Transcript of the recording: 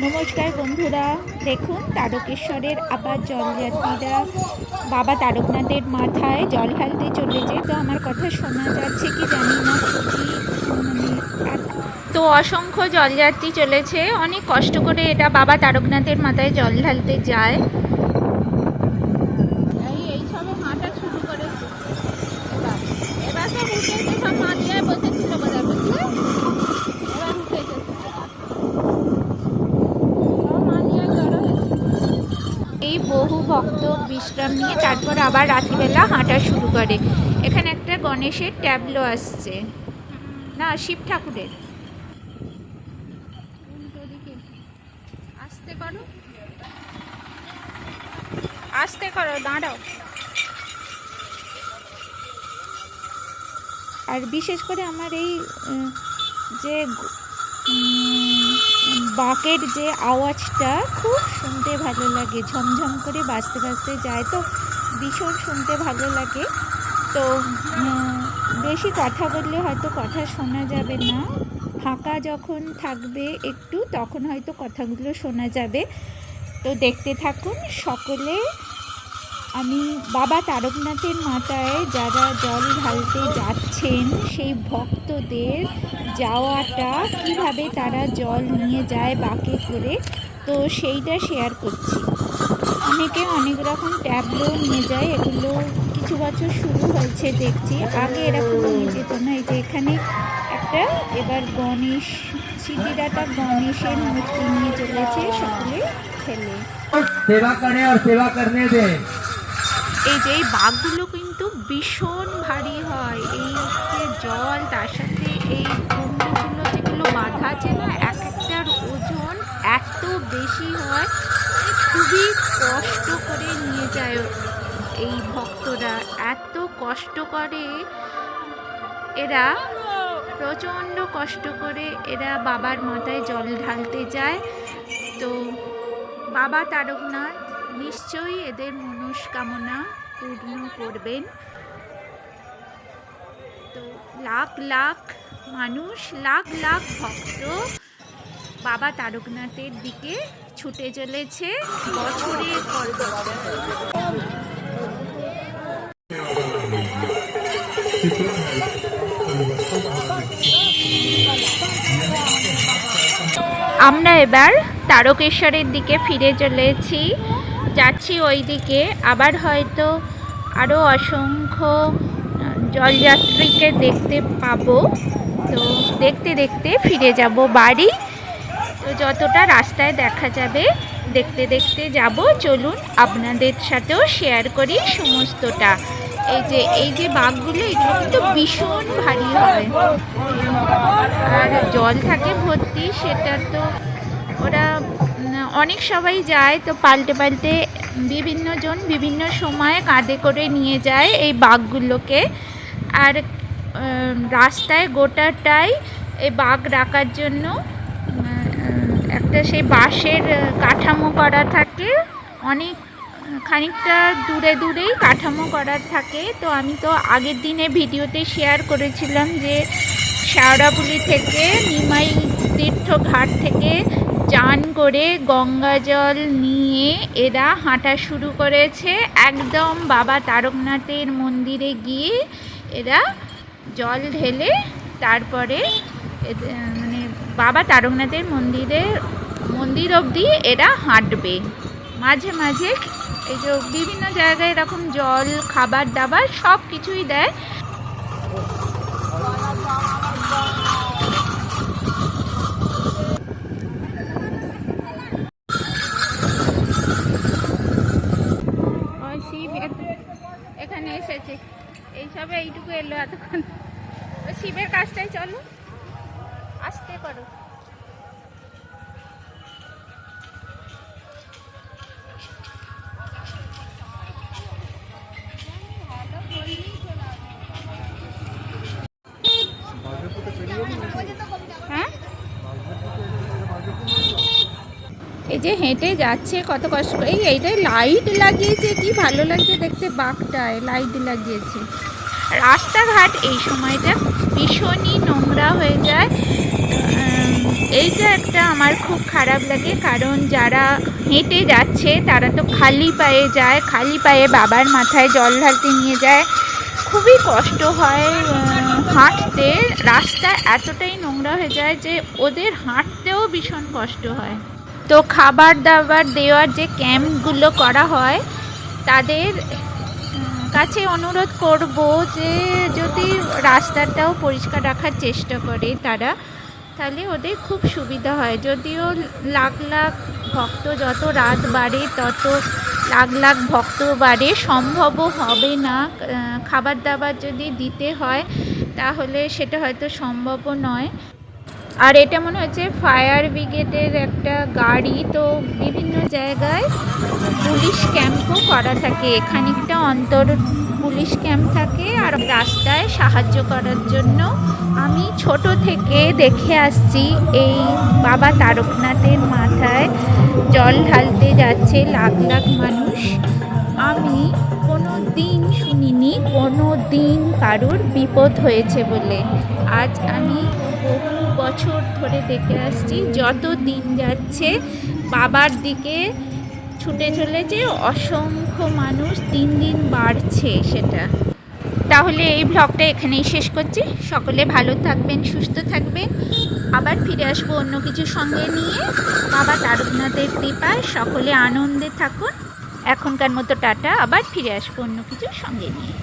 নমস্কার বন্ধুরা, দেখুন তারকেশ্বরের আবার জলযাত্রীরা। বাবা তারকনাথের মাথায় জল ঢালতে চলেছে, তো আমার কথা শোনা যাচ্ছে কি জানি না তো অসংখ্য জলযাত্রী চলেছে, অনেক কষ্ট করে এটা বাবা তারকনাথের মাথায় জল ঢালতে যায় এই এই সবে হাঁটা শুরু করেছে এবার এবার সব উঠে এসে সব মাটিয়ায় বসেছিল বোধহয় বুঝলে এবার উঠে এসেছে এই বহু ভক্ত বিশ্রাম নিয়ে তারপর আবার রাত্রিবেলা হাঁটা শুরু করে। এখানে একটা গণেশের ট্যাবলো আসছে। না, শিব ঠাকুরের। আস্তে করো আস্তে করো দাঁড়াও। আর বিশেষ করে আমার এই যে বাঁকের যে আওয়াজটা, খুব শুনতে ভালো লাগে। ঝমঝম করে বাজতে বাজতে যায়, তো ভীষণ শুনতে ভালো লাগে। তো বেশি কথা বললে হয়তো কথা শোনা যাবে না। ফাঁকা যখন থাকবে একটু, তখন হয়তো কথাগুলো শোনা যাবে। তো দেখতে থাকুন সকলে। আমি বাবা তারকনাথের মাথায় যারা জল ঢালতে যাচ্ছেন, সেই ভক্তদের যাওয়াটা, কীভাবে তারা জল নিয়ে যায় বাকে করে, তো সেইটা শেয়ার করছি। অনেকে অনেক রকম ট্যাবলো নিয়ে যায়, এগুলো কিছু বছর শুরু হয়েছে দেখছি। আগে এরকম নিয়ে যেত না, এই যে এখানে একটা, এবার গণেশ, সিদ্ধিদাতা গণেশের মূর্তি নিয়ে চলেছে সকলে খেলে। সেবা করে আর সেবা করলে দেয় এই যে এই বাঘগুলো কিন্তু ভীষণ ভারী হয়। এই যে জল, তার সাথে এই কুমড়োগুলো যেগুলো বাঁধা আছে না এক একটার ওজন এত বেশি হয় খুবই কষ্ট করে নিয়ে যায় এই ভক্তরা। এত কষ্ট করে এরা, প্রচণ্ড কষ্ট করে এরা বাবার মাথায় জল ঢালতে যায়। তো বাবা তারকনাথ নিশ্চয়ই এদের মনস্কামনা পূর্ণ করবেন। তো লাখ লাখ মানুষ, লাখ লাখ ভক্ত বাবা তারকনাথের দিকে ছুটে চলেছে বছরের পর আমরা এবার তারকেশ্বরের দিকে ফিরে চলেছি। যাচ্ছি ওই দিকে আবার হয়তো আরও অসংখ্য জলযাত্রীকে দেখতে পাবো। তো দেখতে দেখতে ফিরে যাব বাড়ি। তো যতটা রাস্তায় দেখা যাবে, দেখতে দেখতে যাব। চলুন আপনাদের সাথেও শেয়ার করি সমস্তটা। এই যে এই যে বাঘগুলো, এগুলো কিন্তু ভীষণ ভারী হয় আর জল থাকে ভর্তি, সেটা তো ওরা অনেক সবাই যায়, তো পাল্টে পাল্টে বিভিন্ন জন বিভিন্ন সময়ে কাঁধে করে নিয়ে যায় এই বাঘগুলোকে। আর রাস্তায় গোটাটাই এই বাঘ রাখার জন্য একটা সেই বাঁশের কাঠামো করা থাকে। অনেক, খানিকটা দূরে দূরেই কাঠামো করা থাকে। তো আমি তো আগের দিনে ভিডিওতে শেয়ার করেছিলাম যে শেওড়াপুলি থেকে নিমাই তীর্থ ঘাট থেকে চান করে গঙ্গা জল নিয়ে এরা হাঁটা শুরু করেছে। একদম বাবা তারকনাথের মন্দিরে গিয়ে এরা জল ঢেলে তারপরে মানে বাবা তারকনাথের মন্দিরে, মন্দির অবধি এরা হাঁটবে। মাঝে মাঝে এই যে বিভিন্ন জায়গায় এরকম জল, খাবার দাবার সব কিছুই দেয় ওই শিব এত- এখানে এসেছে। এইসবে এইটুকু এলো এতক্ষণ। শিবের কাজটাই চলো। আসতে করো এই যে হেঁটে যাচ্ছে, কত কষ্ট। এই এইটাই লাইট লাগিয়েছে, কি ভালো লাগছে দেখতে বাঘটায় লাইট লাগিয়েছে। রাস্তাঘাট এই সময়টা ভীষণই নোংরা হয়ে যায়। এইটা একটা আমার খুব খারাপ লাগে, কারণ যারা হেঁটে যাচ্ছে, তারা তো খালি পায়ে যায়, খালি পায়ে বাবার মাথায় জল ঢালতে নিয়ে যায়। খুবই কষ্ট হয় হাঁটতে। রাস্তা এতটাই নোংরা হয়ে যায় যে ওদের হাঁটতেও ভীষণ কষ্ট হয়। তো খাবার দাবার দেওয়ার যে ক্যাম্পগুলো করা হয়, তাদের কাছে অনুরোধ করব যে যদি রাস্তাটাও পরিষ্কার রাখার চেষ্টা করে তারা, তাহলে ওদের খুব সুবিধা হয়। যদিও লাখ লাখ ভক্ত যত রাত বাড়ে, তত লাখ লাখ ভক্ত বাড়ে, সম্ভবও হবে না খাবার দাবার যদি দিতে হয়, তাহলে সেটা হয়তো সম্ভবও নয়। আর এটা মনে হচ্ছে ফায়ার ব্রিগেডের একটা গাড়ি। তো বিভিন্ন জায়গায় পুলিশ ক্যাম্পও করা থাকে। খানিকটা অন্তর পুলিশ ক্যাম্প থাকে আর রাস্তায় সাহায্য করার জন্য। আমি ছোট থেকে দেখে আসছি, এই বাবা তারকনাথের মাথায় জল ঢালতে যাচ্ছে লাখ লাখ মানুষ। আমি কোনো দিন শুনিনি কোনো দিন কারোর বিপদ হয়েছে বলে। আজ আমি বহু বছর ধরে দেখে আসছি। যত দিন যাচ্ছে, বাবার দিকে ছুটে চলেছে, অসংখ্য মানুষ দিন দিন বাড়ছে সেটা। তাহলে এই ব্লগটা এখানেই শেষ করছি। সকলে ভালো থাকবেন, সুস্থ থাকবেন। আবার ফিরে আসব অন্য কিছু সঙ্গে নিয়ে। বাবা তারকনাথের কৃপায় সকলে আনন্দে থাকুন। এখনকার মতো টাটা, আবার ফিরে আসব অন্য কিছু সঙ্গে নিয়ে।